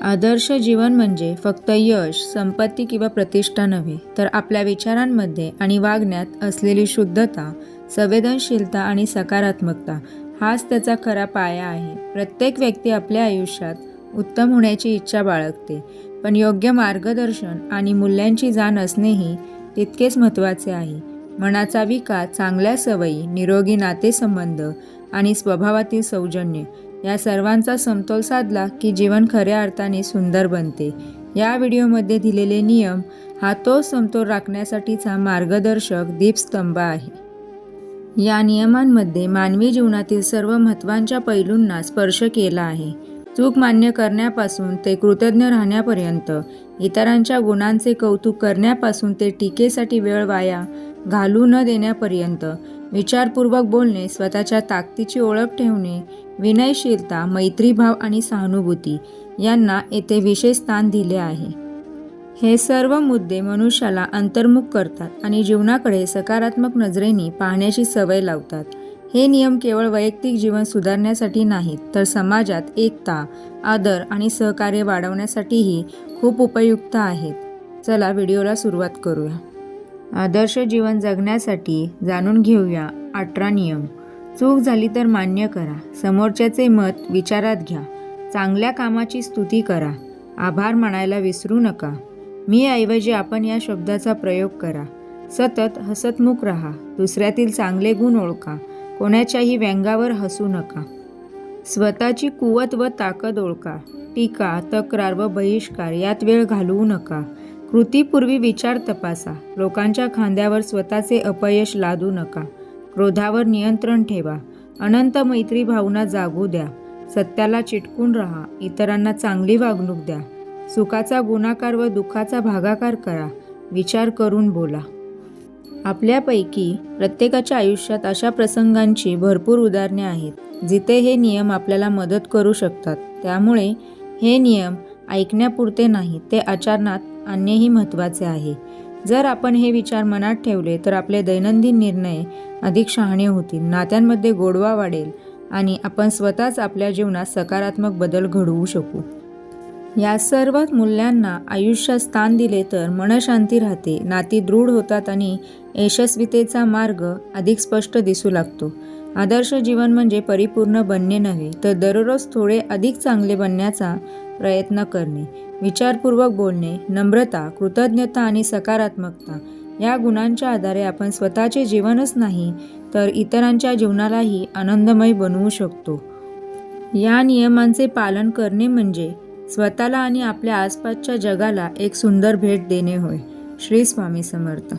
आदर्श जीवन म्हणजे फक्त यश संपत्ती किंवा प्रतिष्ठा नव्हे तर आपल्या विचारांमध्ये आणि वागण्यात असलेली शुद्धता संवेदनशीलता आणि सकारात्मकता हाच त्याचा खरा पाया आहे. प्रत्येक व्यक्ती आपल्या आयुष्यात उत्तम होण्याची इच्छा बाळगते पण योग्य मार्गदर्शन आणि मूल्यांची जाण असणेही तितकेच महत्त्वाचे आहे. मनाचा विकास चांगल्या सवयी निरोगी नातेसंबंध आणि स्वभावातील सौजन्य या सर्वांचा समतोल साधला की जीवन खऱ्या अर्थाने सुंदर बनते. या व्हिडिओमध्ये दिलेले नियम हा तो समतोल राखण्यासाठीचा मार्गदर्शक दीपस्तंभ आहे. या नियमांमध्ये मानवी जीवनातील सर्व महत्त्वांच्या पैलूंना स्पर्श केला आहे. चूक मान्य करण्यापासून ते कृतज्ञ राहण्यापर्यंत इतरांच्या गुणांचे कौतुक करण्यापासून ते टीकेसाठी वेळ वाया घालू न देण्यापर्यंत विचारपूर्वक बोलणे स्वतःच्या ताकदीची ओळख ठेवणे विनयशीलता मैत्रीभाव आणि सहानुभूती यांना येथे विशेष स्थान दिले आहे. हे सर्व मुद्दे मनुष्याला अंतर्मुख करतात आणि जीवनाकडे सकारात्मक नजरेने पाहण्याची सवय लावतात. हे नियम केवळ वैयक्तिक जीवन सुधारण्यासाठी नाहीत तर समाजात एकता आदर आणि सहकार्य वाढवण्यासाठीही खूप उपयुक्त आहेत. चला व्हिडिओला सुरुवात करूया. आदर्श जीवन जगण्यासाठी जाणून घेऊया अठरा नियम. चूक झाली तर मान्य करा. समोरच्याचे मत विचारात घ्या. चांगल्या कामाची स्तुती करा. आभार मानायला विसरू नका. मी ऐवजी आपण या शब्दाचा प्रयोग करा. सतत हसतमुख राहा. दुसऱ्यातील चांगले गुण ओळखा. कोणाच्याही व्यंगावर हसू नका. स्वतःची कुवत व ताकद ओळखा. टीका तक्रार व बहिष्कार यात वेळ घालवू नका. कृतीपूर्वी विचार तपासा. लोकांच्या खांद्यावर स्वतःचे अपयश लादू नका. क्रोधावर नियंत्रण ठेवा. अनंत मैत्री भावना जागू द्या. सत्याला चिटकून राहा. इतरांना चांगली वागणूक द्या. सुखाचा गुणाकार व दुःखाचा भागाकार करा. विचार करून बोला. आपल्यापैकी प्रत्येकाच्या आयुष्यात अशा प्रसंगांची भरपूर उदाहरणे आहेत जिथे हे नियम आपल्याला मदत करू शकतात. त्यामुळे हे नियम ऐकण्यापुरते नाही ते आचरणात आणणेही महत्त्वाचे आहे. जर आपण हे विचार मनात ठेवले तर आपले दैनंदिन निर्णय अधिक शहाणे होतील नात्यांमध्ये गोडवा वाढेल आणि आपण स्वतःच आपल्या जीवनात सकारात्मक बदल घडवू शकू. या सर्व मूल्यांना आयुष्यात स्थान दिले तर मनशांती राहते नाती दृढ होतात आणि यशस्वीतेचा मार्ग अधिक स्पष्ट दिसू लागतो. आदर्श जीवन म्हणजे परिपूर्ण बनणे नव्हे तर दररोज थोडे अधिक चांगले बनण्याचा प्रयत्न करणे. विचारपूर्वक बोलणे नम्रता कृतज्ञता आणि सकारात्मकता या गुणांच्या आधारे आपण स्वतःचे जीवनच नाही तर इतरांच्या जीवनालाही आनंदमय बनवू शकतो. या नियमांचे पालन करणे म्हणजे स्वतःला आणि आपल्या आसपासच्या जगाला एक सुंदर भेट देणे होय. श्री स्वामी समर्थ.